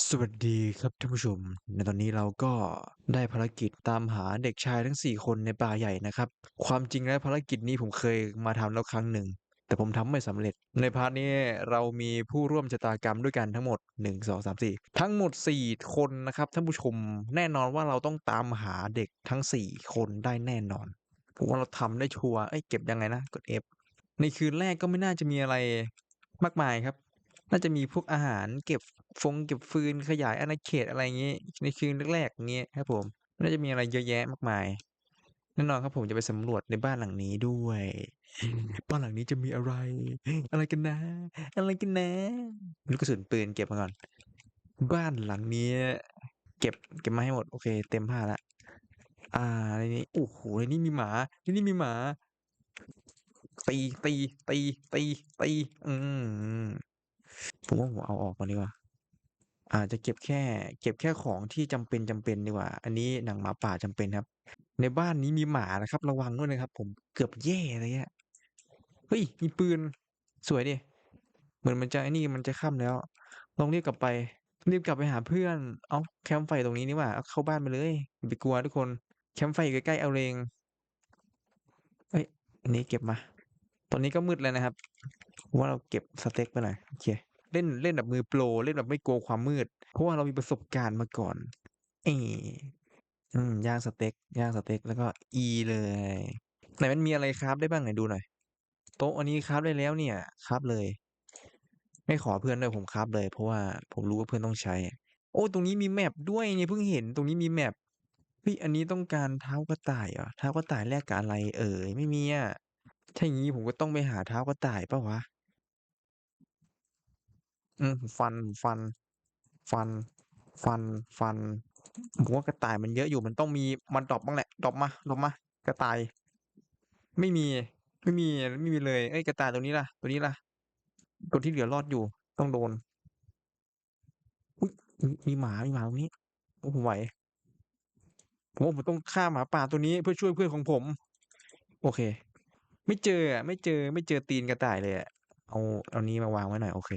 สวัสดีครับท่านผู้ชม ในตอนนี้เราก็ได้ภารกิจตามหาเด็กชายทั้ง 4 คนในป่าใหญ่นะครับ ความจริงแล้วภารกิจนี้ผมเคยมาทำแล้วครั้งหนึ่ง แต่ผมทำไม่สำเร็จ ในพาร์ทนี้เรามีผู้ร่วมชะตากรรมด้วยกันทั้งหมด 1 2 3 4 ทั้งหมด 4 คนนะครับท่านผู้ชม แน่นอนว่าเราต้องตามหาเด็กทั้ง 4 คนได้แน่นอนผมว่าเราทำได้ชัวร์เอ้ยเก็บยังไงนะกด F ในคืนแรกก็ไม่น่าจะมีอะไรมากมายครับ น่าจะมีพวกอาหารเก็บฟงเก็บฟืนขยายอาณาเขตอะไรอย่างงี้ในคืนแรกๆอย่างงี้ครับผมน่าจะมีอะไรเยอะแยะมากมายแน่นอนครับผมจะไปสำรวจในบ้านหลังนี้ด้วย บ้านหลังนี้จะมีอะไร อะไรกันนะ อะไรกันนะลูกกระสุนปืนเก็บมาก่อน บ้านหลังนี้ เก็บเก็บมาให้หมดโอเค เต็มผ้าละ อ่าในนี้โอ้โหในนี้มีหมาในนี้มีหมาตีตีตีตีตีอืม ผมว่าผมเอาออกก่อนดีกว่า อาจจะเก็บแค่ เก็บแค่ของที่จำเป็นจำเป็นดีกว่า อันนี้หนังหมาป่าจำเป็นครับ ในบ้านนี้มีหมานะครับ ระวังด้วยนะครับ ผมเกือบแย่เลยอะเฮ้ยมีปืน สวยดิเหมือนมันจะไอ้นี่มันจะค่ำแล้วลองรีบกลับไปรีบกลับไปหาเพื่อน เอาแคมป์ไฟตรงนี้นี่ว่าเอาเข้าบ้านไปเลยอย่าไปกลัวทุกคน แคมป์ไฟอยู่ใกล้ๆเอาเรงเฮ้ยอันนี้เก็บมา ตอนนี้ก็มืดแล้วนะครับ ว่าเราเก็บสเต็กไปหน่อยโอเค เล่นเล่นแบบมือโปรเล่นแบบไม่กลัวความมืด เพราะว่าเรามีประสบการณ์มาก่อนเออืมย่างสเต็กย่างสเต็กแล้วก็อีเลย ไหนมันมีอะไรคราฟได้บ้างไหนดูหน่อยโต๊ะอันนี้คราฟได้แล้วเนี่ยคราฟเลย ไม่ขอเพื่อนด้วยผมคราฟเลย เพราะว่าผมรู้ว่าเพื่อนต้องใช้ โอ้ตรงนี้มีแมปด้วยเนี่ยเพิ่งเห็นตรงนี้มีแมปเฮ้ยอันนี้ต้องการเท้ากระต่ายเหรอเท้ากระต่ายแลกกับอะไร เอ่ยไม่มีอะถ้าอย่างนี้ผมก็ต้องไปหาเท้ากระต่ายปะวะ อืมฟันฟัน ฟัน ฟัน ฟันผมว่ากระต่ายมันเยอะอยู่มันต้องมีมันดรอปบ้างแหละดรอปมาดรอปมากระต่าย ไม่มี ไม่มีไม่มีเลย เอ้ยกระต่ายตัวนี้ล่ะ ตัวนี้ล่ะตัวที่เหลือรอดอยู่ต้องโดนอุ๊ยมีหมามีหมาตรงนี้โอ้ผมไหวผมว่าผมต้องฆ่าหมาป่าตัวนี้เพื่อช่วยเพื่อนของผม โอเค ไม่เจออะไม่เจอไม่เจอตีนกระต่ายเลยอะเอาเอานี้มาวางไว้หน่อยโอเค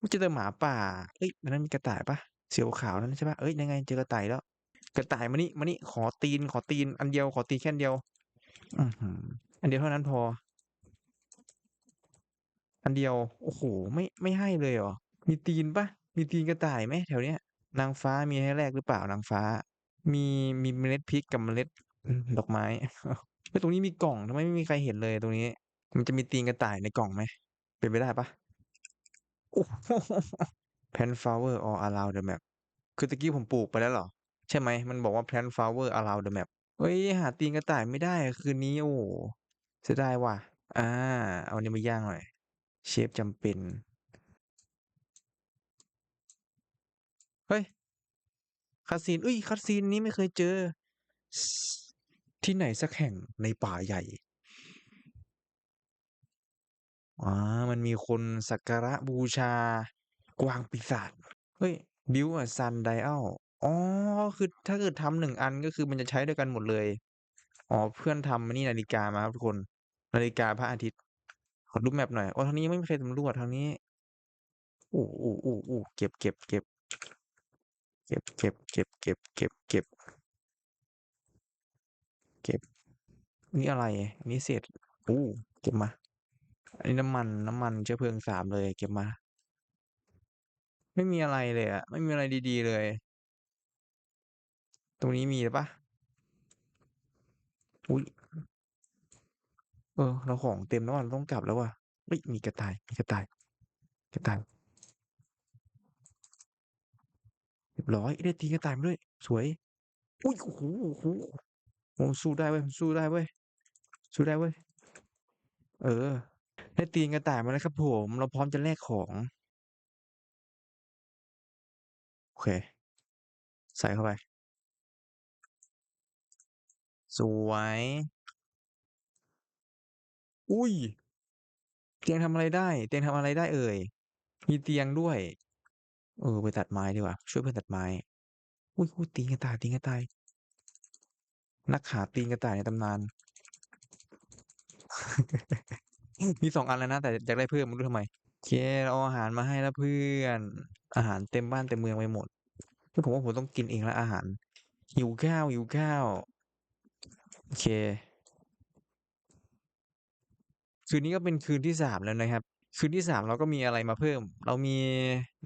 ไม่เจอหมาป่าเอ้ยมันนั้นมีกระต่ายปะเสียวขาวนั่นใช่ปะเอ้ยยังไงเจอกระต่ายแล้ว กระต่ายมานี่มานี่ขอตีนขอตีนอันเดียวขอตีนแค่เดียวอืออันเดียวเท่านั้นพอ อันเดียว โอ้โหไม่ไม่ให้เลยเหรอมีตีนปะมีตีนกระต่ายไหมแถวเนี้ย นางฟ้ามีให้แลกหรือเปล่านางฟ้า มีมีเมล็ดพริกกับเมล็ดดอกไม้เฮ้ยตรงนี้มีกล่องทำไมไม่มีใครเห็นเลยตรงนี้ มันจะมีตีนกระต่ายในกล่องไหมเป็นไปได้ปะ plant flower all around the map คือตะกี้ผมปลูกไปแล้วเหรอ ใช่ไหม มันบอกว่า plant flower around the map เฮ้ย หาตีนกระต่ายไม่ได้คืนนี้ โอ้โฮเสียดายว่ะ อ่า เอานี้มาย่างหน่อย เชฟจำเป็น เฮ้ย cutscene เฮ้ย cutscene นี้ไม่เคยเจอ ที่ไหนสักแห่งในป่าใหญ่ อามันมีคนสักการะบูชากวางปีศาจเฮ้ย build a sundial อ๋อคือถ้าเกิดทำ1อันก็คือมันจะใช้ด้วยกันหมดเลยอ๋อเพื่อนทำนี่นาฬิกามาครับทุกคน นาฬิกาพระอาทิตย์ขอดู map หน่อยโอ๋อทางนี้ไม่มีใครสำรวจทางนี้โอ้ๆๆๆเก็บๆๆเก็บๆๆเก็บๆๆเก็บเก็บนี่อะไรอันนี้เศษโอ้เก็บมา อันนี้น้ำมันน้ำมันเชื้อเพลิง3เลยเก็บมา ไม่มีอะไรเลยอะไม่มีอะไรดีๆเลย ตรงนี้มีเปล่า?อุ๊ยเออ เราของเต็มแล้วอะต้องกลับแล้วว่ะเฮ้ยมีกระต่ายมีกระต่าย กระต่ายเรียบร้อยได้ตีกระต่ายมาด้วย สวยอุ๊ยโอ้โฮโอ้โฮโอ้สู้ได้เว้ยสู้ได้เว้ยสู้ได้เว้ยเออ ได้ตีนกระต่ายมาแล้วครับผม เราพร้อมจะแลกของ โอเค ใส่เข้าไป สวย อุ๊ยเตียงทำอะไรได้ เตียงทำอะไรได้เอ่ย?มีเตียงด้วย เออ ไปตัดไม้ดีกว่า ช่วยเพื่อนตัดไม้ อุ๊ยๆตีนกระต่ายตีนกระต่าย นักหาตีนกระต่ายในตำนาน มี2อันแล้วนะ แต่อยากได้เพิ่มไม่รู้ทำไมโอเคเราอาอาหารมาให้แล้วเพื่อน อาหารเต็มบ้านเต็มเมืองไปหมดคือผมว่าผมต้องกินเองแล้วอาหารหิวข้าวหิวข้าวโอเค คืนนี้ก็เป็นคืนที่สามแล้วนะครับ คืนที่สามเราก็มีอะไรมาเพิ่ม เรามี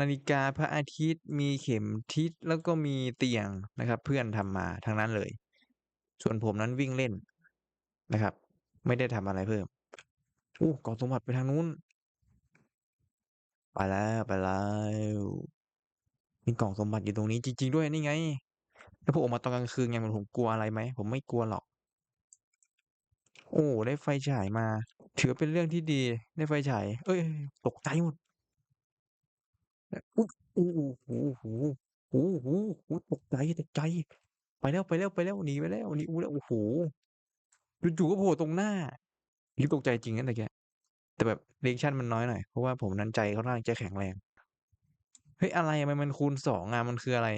นาฬิกาพระอาทิตย์ มีเข็มทิศแล้วก็มีเตียงนะครับ เพื่อนทำมาทั้งนั้นเลย ส่วนผมนั้นวิ่งเล่นนะครับ ไม่ได้ทำอะไรเพิ่ม อู้กล่องสมบัติไปทางนู้น ไปแล้วไปแล้วมีกล่องสมบัติอยู่ตรงนี้จริง ๆ ด้วยนี่ไง แล้วผมออกมาตอนกลางคืนไงมันผมกลัวอะไรไหมผมไม่กลัวหรอก โอ้ได้ไฟฉายมา ถือเป็นเรื่องที่ดีได้ไฟฉายเอ้ย ตกใจหมดอุ๊ยโอ้โฮโอ้โฮโอ้โฮตกใจตกใจ ไปแล้วไปแล้วไปแล้วหนีไปแล้วหนีอู้แล้วโอ้โฮจู่ๆก็โผล่ตรงหน้า นี่ตกใจจริงนะตะเกียแต่แบบเรีแอกชันมันน้อยหน่อย เพราะว่าผมนั้นใจค่อนข้างจะแข็งแรง เฮ้ย อะไรทำไมมันคูณ2อะมันคืออะไร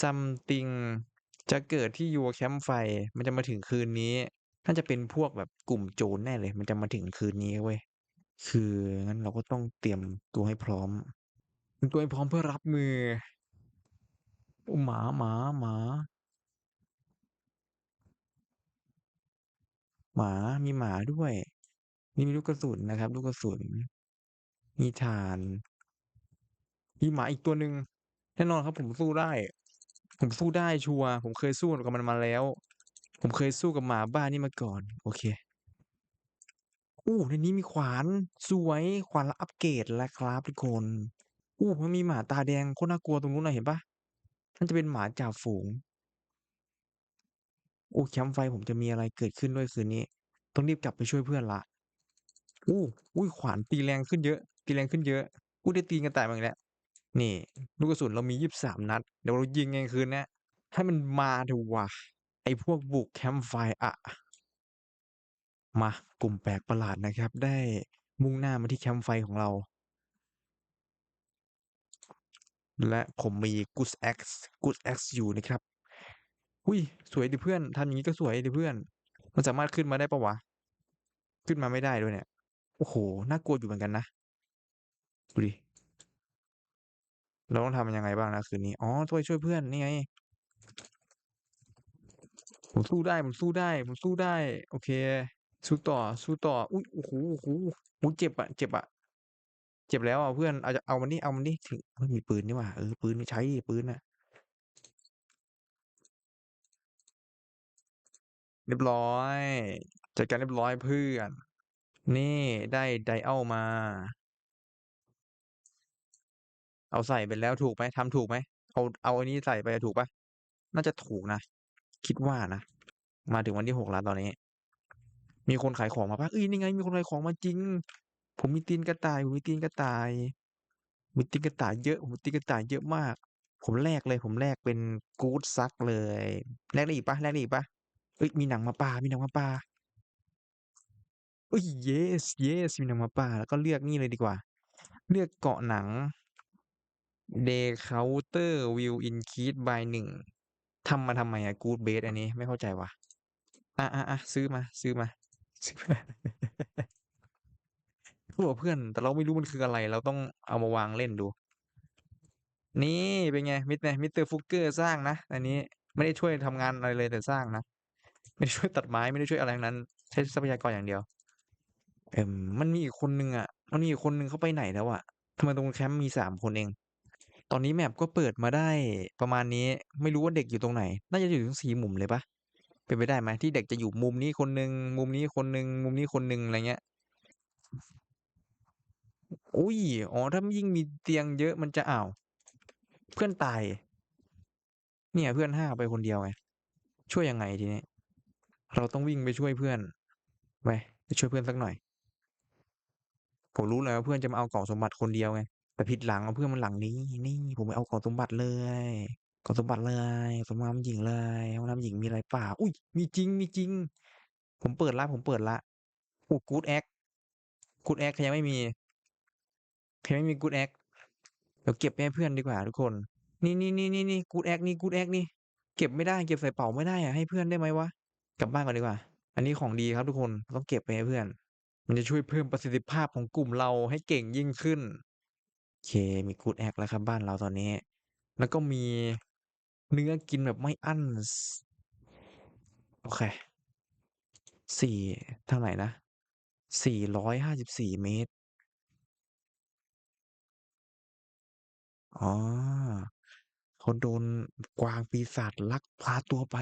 Something จะเกิดที่ Your Campfire มันจะมาถึงคืนนี้ น่าจะเป็นพวกแบบกลุ่มโจรแน่เลย มันจะมาถึงคืนนี้เว้ย คืองั้นเราก็ต้องเตรียมตัวให้พร้อมเตรียมตัวให้พร้อมเพื่อรับมือหมาหมาหมา หมา มีหมาด้วยนี่มีลูกกระสุนนะครับ ลูกกระสุน มีถ่าน มีหมาอีกตัวหนึ่งแน่นอนครับ ผมสู้ได้ ผมสู้ได้ชัวร์ผมเคยสู้กับมันมาแล้ว ผมเคยสู้กับหมาบ้านนี่มาก่อน โอเคโอ้ในนี้มีขวานสวยขวานอัปเกรดแล้วครับทุกคนโอ้มันมีหมาตาแดงโคตรน่ากลัวตรงนู้นนะเห็นปล่าน่าจะเป็นหมาจ่าฝูง อ้แคมป์ไฟผมจะมีอะไรเกิดขึ้นด้วยคืนนี้ ต้องรีบกลับไปช่วยเพื่อนล้วโอ้อุ๊ยขวานตีแรงขึ้นเยอะ ตีแรงขึ้นเยอะอุ๊ยได้ตีกระต่ายมาอีกแล้วนี่ ลูกกระสุนเรามี23นัด เดี๋ยวเรายิงไงคืนนี้ให้มันมาเถอะวะไอ้พวกบุกแคมป์ไฟอะมากลุ่มแปลกประหลาดนะครับ ได้มุ่งหน้ามาที่แคมป์ไฟของเรา และผมมี Good Axe Good Axe อยู่นะครับ อุ๊ยสวยดิเพื่อนทำอย่างงี้ก็สวยดิเพื่อน มันสามารถขึ้นมาได้ปล่าวะ?ขึ้นมาไม่ได้ด้วยเนี่ย โอ้โฮน่ากลัวอยู่เหมือนกันนะ ดูดิ เราต้องทำยังไงบ้างนะคืนนี้ อ๋อต้องไปช่วยเพื่อนนี่ไง ผมสู้ได้ ผมสู้ได้ ผมสู้ได้ โอเค สู้ต่อ สู้ต่อ อุ๊ยโอ้โฮโอ้โฮโอ้เจ็บอะเจ็บอะเจ็บแล้วอะเพื่อน เอาจะเอามันดิเอามันดิถือเฮ้ยมีปืนนี่ว่าเออ ปืนใช้ปืนน่ะ เรียบร้อยจัดการเรียบร้อยเพื่อน นี่ได้ Dial มา เอาใส่ไปแล้วถูกไหมทำถูกไหมเอาเอาอ้นี่ใส่ไปถูกปล่า?น่าจะถูกนะ คิดว่านะ มาถึงวันที่6แล้วตอนนี้ มีคนขายของมาปล่า?เฮ้ยนี่ไง มีคนขายของมาจริง ผมมีตีนกระต่ายผมมีตีนกระต่ายมีตีนกระต่ายเยอะโอ้โฮตีนกระต่ายเยอะมาก ผมแลกเลย ผมแลกเป็น Good Sack เลยแลกได้อีกปล่าแลกได้อีกปล่า? เฮ้ยมีหนังมาป่ามีหนังมาป่าเฮ้ย yes yes มีหนังมาป่าแล้วก็เลือกนี่เลยดีกว่า เลือกเกาะหนัง Decoder will increase by 1ทำมาทำไมอะ Good Base อันนี้ไม่เข้าใจว่ะ อะๆๆซื้อมา ซื้อมา ซื้อมาโอ้เพื่อน แต่เราไม่รู้มันคืออะไร เราต้องเอามาวางเล่นดู นี่เป็นไง มิสไง Mr. Fugger สร้างนะ อันนี้ไม่ได้ช่วยทำงานอะไรเลยแต่สร้างนะ ไม่ได้ช่วยตัดไม้ไม่ได้ช่วยอะไรทั้งนั้น ใช้ทรัพยากรอย่างเดียว เออมันมีอีกคนนึงอะ มันมีอีกคนนึงเขาไปไหนแล้วอะทำไมตรงแคมป์มี3คนเอง ตอนนี้ Map ก็เปิดมาได้ประมาณนี้ไม่รู้ว่าเด็กอยู่ตรงไหน น่าจะอยู่ทั้ง4มุมเลยปล่า?เป็นไปได้ไหม?ที่เด็กจะอยู่มุมนี้คนหนึ่งมุมนี้คนหนึ่งมุมนี้คนหนึ่งอะไรเงี้ยอุ๊ยอ๋อถ้ายิ่งมีเตียงเยอะมันจะอ้าวเพื่อนตาย เนี่ยเพื่อนห้าไปคนเดียวไงช่วยยังไงทีนี้? เราต้องวิ่งไปช่วยเพื่อนไปไปช่วยเพื่อนสักหน่อย ผมรู้เลยว่าเพื่อนจะมาเอากล่องสมบัติคนเดียวไงแต่ผิดหลังอะเพื่อนมันหลังนี้ นี่ผมไปเอากล่องสมบัติเลยกล่องสมบัติเลยสมบัติน้ำหญิงเลยห้องน้ำหญิงมีอะไรเปล่า?อุ๊ยมีจริงมีจริง ผมเปิดล้วผมเปิดล้วโอ้ Good Axe Good Axe ใครยังไม่มีใครไม่มี Good Axe เดี๋ยวเก็บให้เพื่อนดีกว่าทุกคน นี่ๆๆๆ Good Axe นี่ Good Axe นี่เก็บไม่ได้เก็บใส่เป๋าไม่ได้อะให้เพื่อนได้ไหมวะ? กลับบ้านก่อนดีกว่า อันนี้ของดีครับทุกคนต้องเก็บไปให้เพื่อน มันจะช่วยเพิ่มประสิทธิภาพของกลุ่มเราให้เก่งยิ่งขึ้นเคมี Good Act แล้วครับบ้านเราตอนนี้ แล้วก็มีเนื้อกินแบบไม่อั้น โอเค4เท่าไรนะ454เมตร อ๋อเขาโดนกวางปีศาจลักพาตัวไป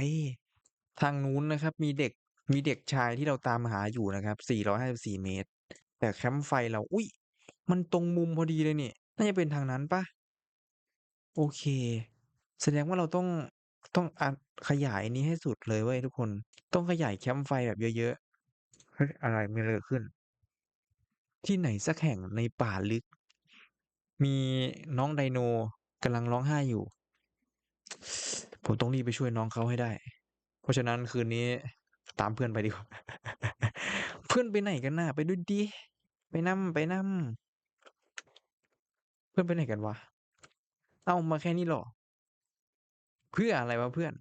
ทางนู้นนะครับ มีเด็ก มีเด็กชายที่เราตามหาอยู่นะครับ 454 เมตร แต่แคมป์ไฟเรา อุ๊ย มันตรงมุมพอดีเลยนี่ น่าจะเป็นทางนั้นปล่า?โอเค แสดงว่าเราต้อง ต้องอัดขยายนี้ให้สุดเลยเว้ยทุกคน ต้องขยายแคมป์ไฟแบบเยอะๆเฮ้ยอะไรมีอะไรเกิดขึ้น?ที่ไหนสักแห่งในป่าลึก มีน้องไดโนกำลังร้องไห้อยู่ ผมต้องรีบไปช่วยน้องเขาให้ได้ เพราะฉะนั้นคืนนี้ตามเพื่อนไปดีกว่า เพื่อนไปไหนกันน่ะไปด้วยดิ ไปนำไปนำเพื่อนไปไหนกันวะ เ?อ้ามาแค่นี้หรอ?เพื่ออะไรวะเพื่อน?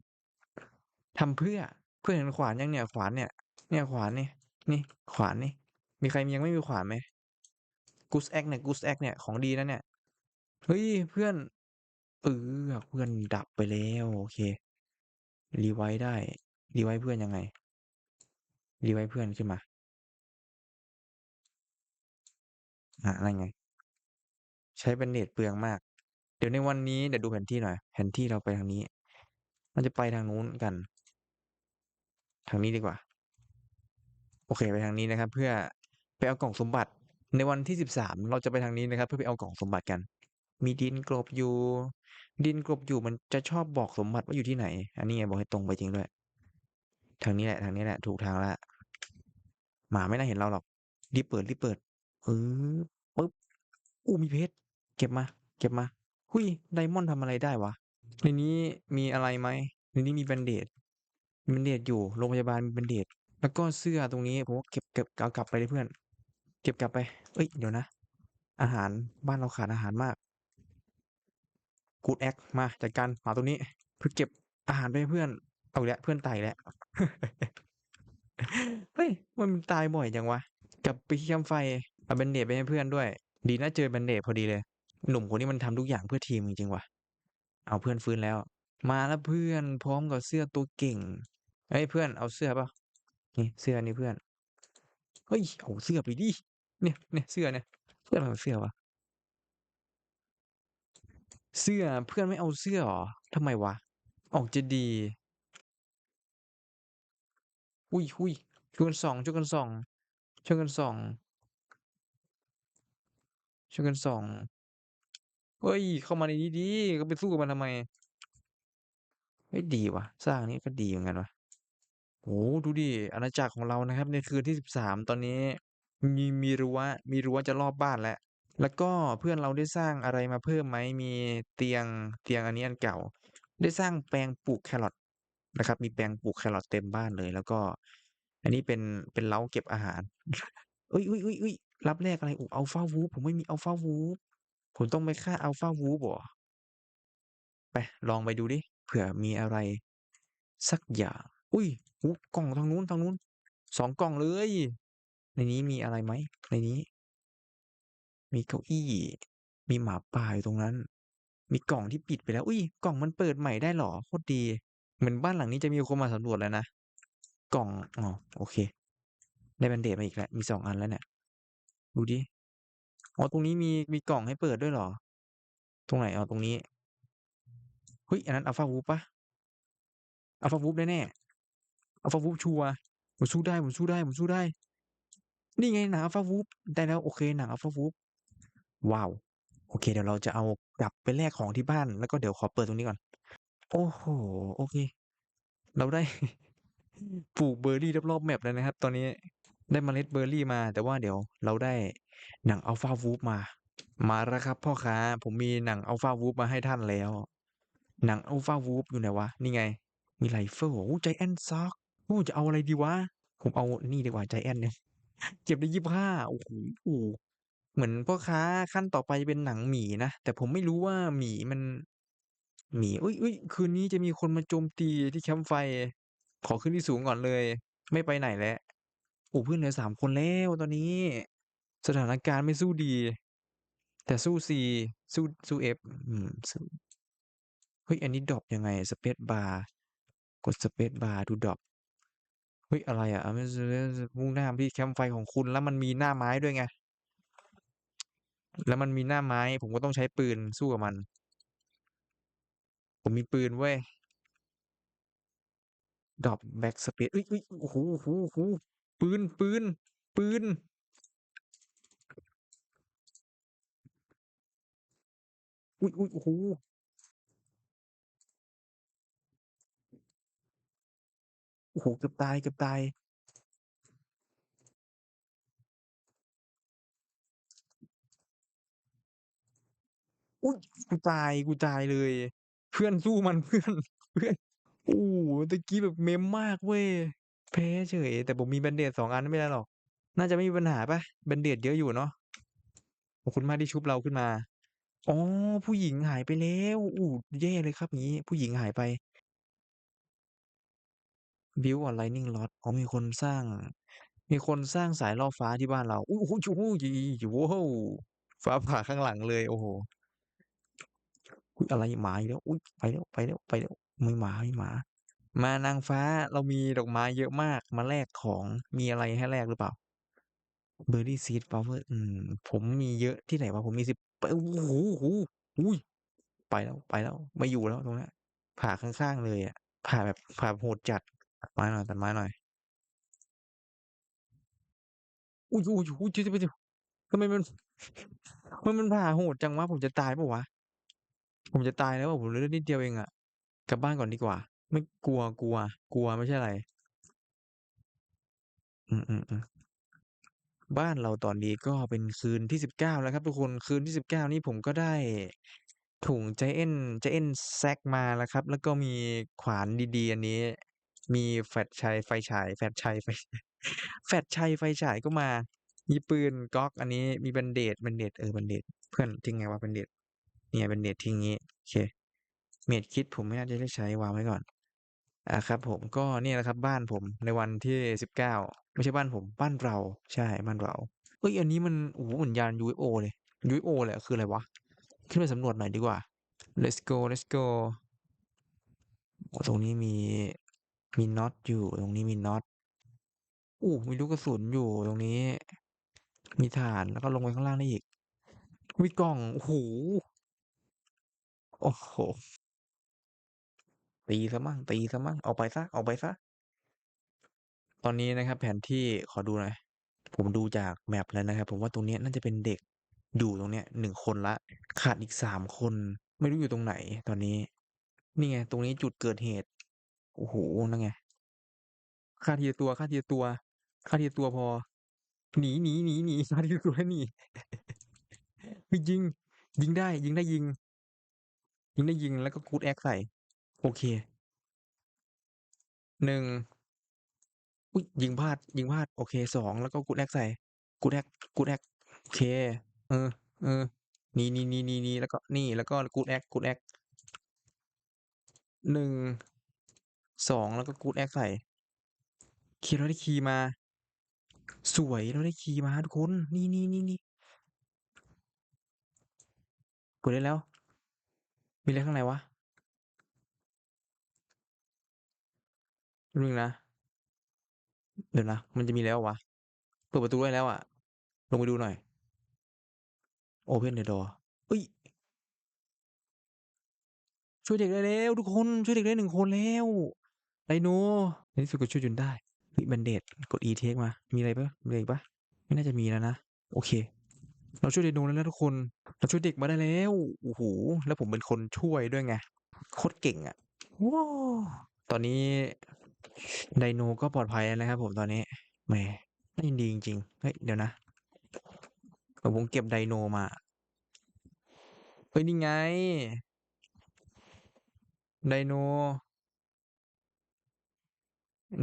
ทำเพื่อ เพื่อนเห็นขวานยังเนี่ยขวานเนี่ย เนี่ยขวานนี่ นี่ ขวานนี่ มีใครยังไม่มีขวานไหม? Good Axe เนี่ย Good Axe เนี่ยของดีนะเนี่ย เฮ้ยเพื่อนเออเพื่อนดับไปแล้ว โอเค revive ได้ revive เพื่อนยังไง? revive เพื่อนขึ้นมาอานั่นไง ใช้ Bandage เปลืองมาก เดี๋ยวในวันนี้เดี๋ยวดูแผนที่หน่อยแผนที่เราไปทางนี้ มันจะไปทางนู้นกัน ทางนี้ดีกว่า โอเคไปทางนี้นะครับ เพื่อไปเอากล่องสมบัติ ในวันที่13เราจะไปทางนี้นะครับ เพื่อไปเอากล่องสมบัติกัน มีดินกลบอยู่ ดินกลบอยู่มันจะชอบบอกสมบัติว่าอยู่ที่ไหน อันนี้ไงบอกให้ตรงไปจริงด้วย ทางนี้แหละ ทางนี้แหละ ถูกทางล้วหมาไม่น่าเห็นเราหรอกรีบเปิดรีบเปิด เออปึ๊บโอ้มีเพชรเก็บมา เก็บมาหุยไดมอนด์ทำอะไรได้วะ?ในนี้มีอะไรไหม?ในนี้มี Bandage Bandage อยู่โรงพยาบาลมี Bandage แล้วก็เสื้อตรงนี้ผมว่าเก็บเก็บเอากลับไปเลยเพื่อน เก็บกลับไปเฮ้ยเดี๋ยวนะ อาหารบ้านเราขาดอาหารมาก Good Axe มาจัดการหมาตัวนี้เพื่อเก็บอาหารไปเพื่อน เอาล้วเพื่อนตายแล้วเฮ้ยมันตายบ่อยจังวะ?กับไปที่แคมไฟเอา Bandage ไปให้เพื่อนด้วย ดีนะเจอ Bandage พอดีเลย หนุ่มคนนี้มันทำทุกอย่างเพื่อทีมจริงๆว่ะอ้าเพื่อนฟื้นแล้ว มาแล้วเพื่อนพร้อมกับเสื้อตัวเก่งเฮ้ยเพื่อนเอาเสื้อเปล่า?นี่เสื้อนี่เพื่อนเฮ้ยเอาเสื้อไปดิเนี่ยเนี่ยเสื้อเนี่ยเพื่อนเอาเสื้อวะ เสื้อเพื่อนไม่เอาเสื้อหรอ?ทำไมวะ?ออกจะดี อุ๊ยๆช่วยกันส่องช่วยกันส่องช่วยกันส่องช่วยกันส่องเฮ้ย เข้ามาในนี้ดิก็ไปสู้กับมันทำไม?เฮ้ยดีวะสร้างนี้ก็ดีเหมือนกันวะโอ้ดูดิอาณาจักรของเรานะครับ ในคืนที่13ตอนนี้ มีมีรั้วมีรั้วจะรอบบ้านแล้ว แล้วก็เพื่อนเราได้สร้างอะไรมาเพิ่มไหม?มีเตียงเตียงอันนี้อันเก่า ได้สร้างแปลงปลูกแครอทนะครับ มีแปลงปลูกแครอทเต็มบ้านเลย แล้วก็ อันนี้เป็นเป็นเล้าเก็บอาหารเฮ้ยๆๆๆลับแลกอะไร?อ้ Alpha Wolf ผมไม่มี Alpha Wolf ผมต้องไปฆ่า Alpha Wolf เหรอ?ไปลองไปดูดิเผื่อมีอะไร สักอย่าง อุ๊ยกล่องทางนู้นทางนู้น2กล่องเลย ในนี้มีอะไรไหม?ในนี้ มีเก้าอี้ มีหมาป่าอยู่ตรงนั้น มีกล่องที่ปิดไปแล้ว อุ๊ยกล่องมันเปิดใหม่ได้หรอ?โคตรดี เหมือนบ้านหลังนี้จะมีคนมาสำรวจแล้วนะ กล่อง อ๋อ โอเค ได้ Bandage มาอีกแล้ว มี2อันแล้วเนี่ย ดูดิ อ๋อ ตรงนี้มี มีกล่องให้เปิดด้วยหรอ?ตรงไหน?อ๋อ ตรงนี้ เฮ้ย อันนั้น Alpha Wolf เปล่า? Alpha Wolf แน่ๆ Alpha Wolf ชัวร์ผมสู้ได้ ผมสู้ได้ ผมสู้ได้ นี่ไงหนัง Alpha Wolf ได้แล้ว โอเค หนัง Alpha Wolf ว้ ว้าว โอเค เดี๋ยวเราจะเอากลับไปแลกของที่บ้าน แล้วก็เดี๋ยวขอเปิดตรงนี้ก่อน โอ้โฮโอเค เราได้ ปลูกเบอร์รี่รอบๆแมปเลยนะครับ ตอนนี้ได้เมล็ดเบอร์รี่มา แต่ว่าเดี๋ยวเราได้หนัง Alpha Wolf มา มาแล้วครับพ่อค้า ผมมีหนัง Alpha Wolf มาให้ท่านแล้ว หนัง Alpha Wolf อยู่ไหนวะ?นี่ไง มีไรเฟิลโอ้ Giant Sword โอ้จะเอาอะไรดีวะ?ผมเอานี่ดีกว่า Giant เนี่ย เก็บได้25โอ้โฮ เหมือนพ่อค้าขั้นต่อไปจะเป็นหนังหมีนะ แต่ผมไม่รู้ว่าหมีมัน หมีอุ๊ยๆคืนนี้จะมีคนมาโจมตีที่แคมป์ไฟ ขอขึ้นที่สูงก่อนเลย ไม่ไปไหนแล้วโอ้เพื่อนเหลือ3คนแล้วตอนนี้ สถานการณ์ไม่สู้ดี แต่สู้ C สู้สู้ F อืมสู้เฮ้ยอันนี้ดรอปยังไง Space Bar กด Space Bar ดูดรอปเฮ้ยอะไรอะมุ่งหน้าที่แคมป์ไฟของคุณแล้วมันมีหน้าไม้ด้วยไง แล้วมันมีหน้าไม้ ผมก็ต้องใช้ปืนสู้กับมัน ผมมีปืนเว้ยดรอป Backspace เฮ้ยๆโอ้โฮโอ้โฮปืนปืน ปืน อุ๊ยๆโอ้โฮโอ้โฮเกือบตายเกือบตาย อุ๊ยกูตายกูตายเลย เพื่อนสู้มันเพื่อนเพื่อนโอ้โฮตะกี้แบบเมมมากเว้ยแพ้เฉยแต่ผมมีแบนเดด2อันไม่เป็นไรหรอก น่าจะไม่มีปัญหาปล่า?แบนเดดเยอะอยู่เนาะขอบคุณมากที่ชุบเราขึ้นมาอ๋อผู้หญิงหายไปแล้วโอ้แย่เลยครับงี้ ผู้หญิงหายไป Build a lightning rod อ๋อมีคนสร้าง มีคนสร้างสายล่อฟ้าที่บ้านเราโอ้โฮโอ้ยีโว้ฟ้าผ่าข้างหลังเลย โอ้โฮ อุ๊ยอะไรหมาอีกแล้วอุ๊ยไปแล้วไปแล้วไปแล้วมีหมามีหมา มานางฟ้าเรามีดอกไม้เยอะมากมาแลกของมีอะไรให้แลกหรือเปล่า? Berry seed flower อืม ผมมีเยอะที่ไหนวะผมมี10ปโอ้โฮโอ้โฮอุ๊ยไปแล้วไปแล้วไม่อยู่แล้วตรงนี้ผ่าข้างๆเลยอะผ่าแบบผ่าโหดจัดตัดไม้หน่อยตัดไม้หน่อยอุ๊ยอุ๊ยเดี๋ยวๆๆทำไมมันทำไมมันผ่าโหดจังวะผมจะตายเปล่าวะ? ผมจะตายแล้วอะผมเหลือดนิดเดียวเองอะกลับบ้านก่อนดีกว่า ไม่กลัวกลัว กลัวไม่ใช่อะไร อืมๆๆบ้านเราตอนนี้ก็เป็นคืนที่19แล้วครับ ทุกคนคืนที่19นี้ผมก็ได้ถุง Giant Giant Sack มาแล้วครับ แล้วก็มีขวานดีๆ อันนี้ มีแฟลชไชไฟฉายแฟลชไชไฟแฟลชไชไฟฉายก็มา มีปืน Glock อันนี้มีแบนเดดแบนเดดเออแบนเดดเพื่อนทิ้งไงวะแบนเดด นี่ไงแบนเดดทิ้งงี้โอเค Medkit ผมไม่น่าจะได้ใช้วางไว้ก่อนอาครับ ผมก็เนี่ยแหละครับ บ้านผมในวันที่19ไม่ใช่บ้านผมบ้านเราใช่บ้านเราเฮ้ยอันนี้มันโอ้โฮเหมือนยาน UFO เลย UFO เลยอะคืออะไรวะ?ขึ้นไปสำรวจหน่อยดีกว่า Let's go Let's go โอ้ตรงนี้มีมีน็อตอยู่ ตรงนี้มีน็อตโอ้มีลูกกระสุนอยู่ตรงนี้ มีถ่านแล้วก็ลงไปข้างล่างได้อีกมีกล่องโอ้โฮ โอ้โฮตีเสียมั่ง ตีเสียมั่ง เอาไปเสียเอาไปเสียตอนนี้นะครับ แผนที่ขอดูหน่อย ผมดูจาก map แล้วนะครับ ผมว่าตรงนี้น่าจะเป็นเด็กอยู่ตรงเนี้ย1คนล้วขาดอีก3คน ไม่รู้อยู่ตรงไหน ตอนนี้ นี่ไง ตรงนี้จุดเกิดเหตุ โอ้โฮนั่นไงฆ่าทีละตัวฆ่าทีละตัวฆ่าทีละตัวพอ หนีๆๆๆฆ่าทีละตัวแล้วหนีเฮ้ยยิง ยิงได้ ยิงได้ยิง ยิงได้ยิงแล้วก็ Good Axe ใส่ โอเค1อุ๊ยยิงพลาด ยิงพลาด โอเค2แล้วก็ Good Axe ใส่ Good Axe Good Axe โอเค เออๆหนีๆๆๆๆแล้วก็นี่แล้วก็ Good Axe Good Axe 1 2แล้วก็ Good Axe ใส่เคเราได้คีย์มา สวยเราได้คีย์มาทุกคน นี่ๆๆๆกดได้แล้ว มีอะไรข้างในวะ?แป๊บหนึ่งนะ เดี๋ยวนะ มันจะมีอะไรเปล่าวะ?เปิดประตูได้แล้วอะลงไปดูหน่อย Open the door เฮ้ย ช่วยเด็กได้แล้วทุกคน ช่วยเด็กได้1คนแล้วไดโนในที่สุดก็ช่วยจนได้เฮ้ยแบนเดดกด E take มา มีอะไรปล่า?มีอะไรอีกปล่า?ไม่น่าจะมีแล้วนะ โอเค เราช่วยไดโนได้แล้วทุกคน เราช่วยเด็กมาได้แล้ว โอ้โฮแล้วผมเป็นคนช่วยด้วยไง โคตรเก่งอะว้าวตอนนี้ไดโนก็ปลอดภัยแล้วนะครับผมตอนนี้แหมน่ายินดีจริงๆ เฮ้ย เดี๋ยวนะเดี๋ยวผมเก็บไดโนมา เฮ้ย นี่ไง ไดโน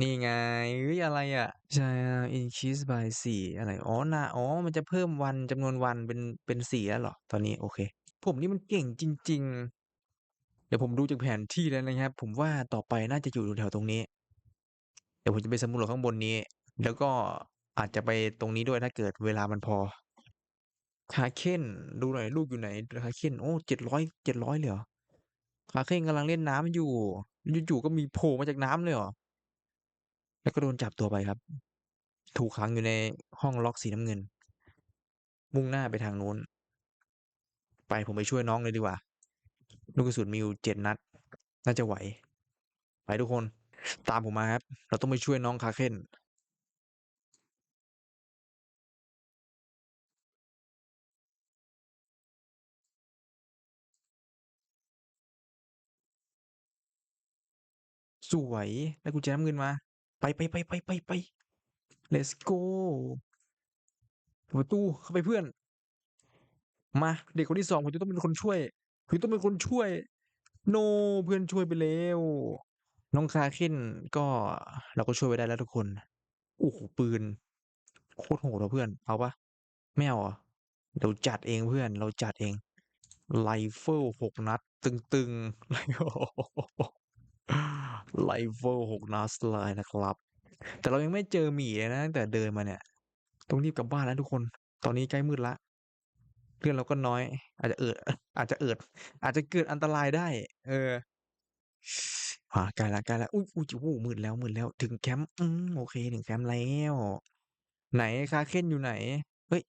นี่ไงเฮ้ยอะไรอะ? ใช่ increase by 4 อะไร อ๋อนาอ๋อ มันจะเพิ่มวันจำนวนวันเป็น เป็น 4 แล้วเหรอ?ตอนนี้ โอเค ผมนี่มันเก่งจริง ๆ เดี๋ยวผมดูจากแผนที่แล้วนะครับ ผมว่าต่อไปน่าจะอยู่แถวตรงนี้ เดี๋ยวผมจะไปสำรวจข้างบนนี้ แล้วก็อาจจะไปตรงนี้ด้วยถ้าเกิดเวลามันพอคาเคนดูหน่อยลูกอยู่ไหนคาเคนโอ้เจ็ดร้อยเจ็ดร้อยเลยเหรอคาเคนกำลังเล่นน้ำอยู่อยู่ๆก็มีโผล่มาจากน้ำเลยเหรอ แล้วก็โดนจับตัวไปครับ ถูกขังอยู่ในห้องล็อกสีน้ำเงิน มุ่งหน้าไปทางนู้น ไปผมไปช่วยน้องเลยดีกว่า ลูกกระสุนมีอยู่เจ็ดนัด น่าจะไหว ไปทุกคน ตามผมมาครับ เราต้องไปช่วยน้องคาเคนสวย แล้วกุญแจน้ำเงินมา ไปไปไปไปไปไป let's go ประตูเข้าไปเพื่อน มาเด็กคนที่สองผมจะต้องเป็นคนช่วยผมต้องเป็นคนช่วย โน เพื่อนช่วยไปแล้วน้องคาเคนก็เราก็ช่วยไว้ได้แล้วทุกคนโอ้โหปืน โคตรโหดอะเพื่อน เอาปะไม่เอาเหรอเราจัดเองเพื่อน เราจัดเองไรเฟิลหกนัด ตึงๆไรเฟิลหกนัดเลยนะครับ แต่เรายังไม่เจอหมีเลยนะตั้งแต่เดินมาเนี่ย ต้องรีบกลับบ้านแล้วทุกคน ตอนนี้ใกล้มืดละเพื่อนเราก็น้อย อาจจะเอิด อาจจะเอิด อาจจะเกิดอันตรายได้ เอออ่าใกล้ละใกล้ละอุ้ยอุ้ยโอ้โหมืดแล้วมืดแล้ว ถึงแคมป์อืมโอเคถึงแคมป์แล้ว ไหนคาเคนอยู่ไหน เฮ้ย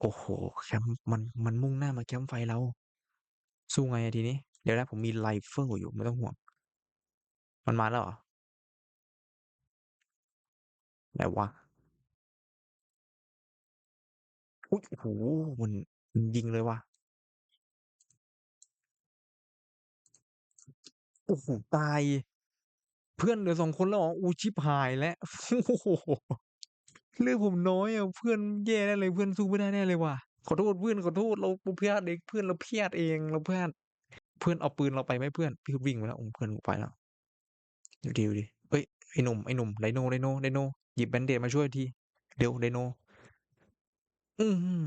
โอ้โห แคมป์มันมันมุ่งหน้ามาแคมป์ไฟเรา สู้ไงทีนี้ เดี๋ยวนะผมมีไรเฟิลอยู่ไม่ต้องห่วง มันมาแล้วเหรอไหนวะอุ๊ยโอ้โฮมันมันยิงเลยว่ะโอ้โฮตาย เพื่อนเหลือ2คนแล้วเหรออูชิบหายแล้วโอ้โฮเลือดผมน้อยอะเพื่อนแย่แน่เลยเพื่อนสู้ไม่ได้แน่เลยว่ะขอโทษเพื่อนขอโทษเราเราพลาดเองเพื่อนเราเพลาดเองเราเพลาดเพื่อนเอาปืนเราไปไหมเพื่อนพี่วิ่งไปแล้วอ้เพื่อนกูไปแล้ว ดูดิดูดิเฮ้ยไอหนุ่มไอหนุ่มไดโนไดโนไดโนหยิบแบนเดจมาช่วยทีเร็วไดโนอื้อฮือ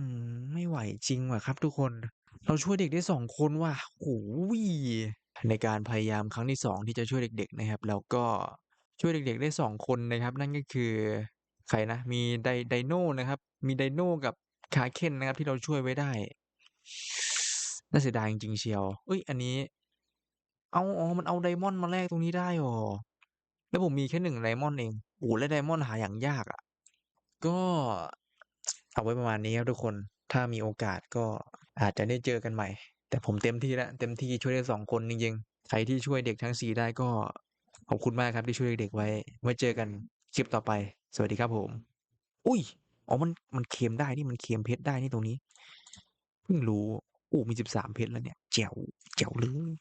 ไม่ไหวจริงว่ะครับทุกคน เราช่วยเด็กได้2คนว่ะโอ้โฮในการพยายามครั้งที่2ที่จะช่วยเด็ก ๆ นะครับ แล้วก็ช่วยเด็ก ๆ ได้2คนนะครับ นั่นก็คือใครนะมีไดไดโนนะครับ มีไดโนกับคาเคนนะครับ ที่เราช่วยไว้ได้น่าเสียดายจริงๆเชียวเฮ้ย อันนี้ เอา อ๋อ มันเอาไดมอนด์มาแลกตรงนี้ได้หรอ แล้วผมมีแค่1ไดมอนด์เองโอ้แล้วไดมอนด์หาอย่างยากอะก็เอาไว้ประมาณนี้ครับทุกคน ถ้ามีโอกาสก็อาจจะได้เจอกันใหม่ แต่ผมเต็มที่แล้ว เต็มที่ช่วยได้2คนจริงๆ ใครที่ช่วยเด็กทั้ง4ได้ก็ขอบคุณมากครับที่ช่วยเด็กไว้ ไว้เจอกันคลิปต่อไป สวัสดีครับผม อุ๊ยอ๋อ มัน มันเคลมได้ นี่มันเคลมเพชรได้นี่ตรงนี้ เพิ่งรู้โอ้มี13เพชรแล้วเนี่ย แจ๋ว แจ๋วเลย